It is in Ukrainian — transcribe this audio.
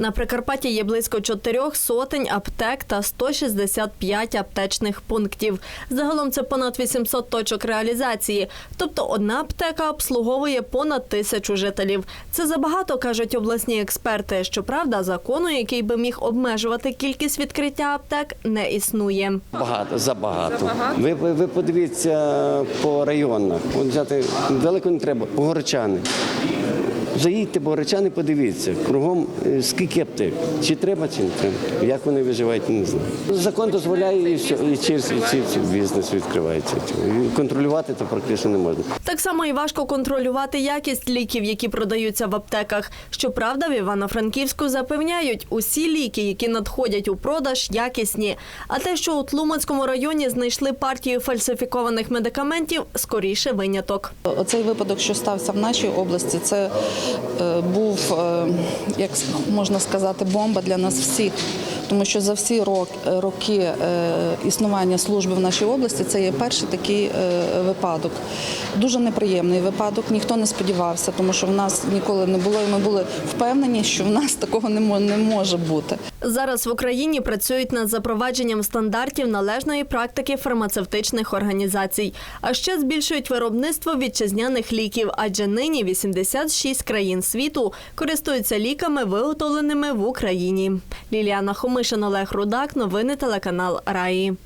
На Прикарпатті є близько чотирьох сотень аптек та 165 аптечних пунктів. Загалом це понад 800 точок реалізації. Тобто одна аптека обслуговує понад тисячу жителів. Це забагато, кажуть обласні експерти. Щоправда, закону, який би міг обмежувати кількість відкриття аптек, не існує. Багато, забагато. Ви, ви, ви подивіться по районах. От взяти далеко не треба. Богородчани. Заїдьте, богородчани, подивіться. Кругом е, скільки аптек. Чи треба, чи не треба. Як вони виживають, не знаю. Закон дозволяє і все, і через і ці- ці бізнес відкривається. І контролювати то практично не можна. Так само і важко контролювати якість ліків, які продаються в аптеках. Щоправда, в Івано-Франківську запевняють, усі ліки, які надходять у продаж, якісні. А те, що у Тлумацькому районі знайшли партію фальсифікованих медикаментів, скоріше виняток. Оцей випадок, що стався в нашій області, це був, е, як можна сказати, бомба для нас всіх. Тому що за всі е, роки е, існування служби в нашій області це є перший такий е, випадок. Дуже неприємний випадок. Ніхто не сподівався, тому що в нас ніколи не було, і ми були впевнені, що в нас такого не може бути. Зараз в Україні працюють над запровадженням стандартів належної практики фармацевтичних організацій, а ще збільшують виробництво вітчизняних ліків, адже нині 86 країн світу користуються ліками, виготовленими в Україні. Ліліана Хомишин, Олег Рудак, новини телеканал Раї.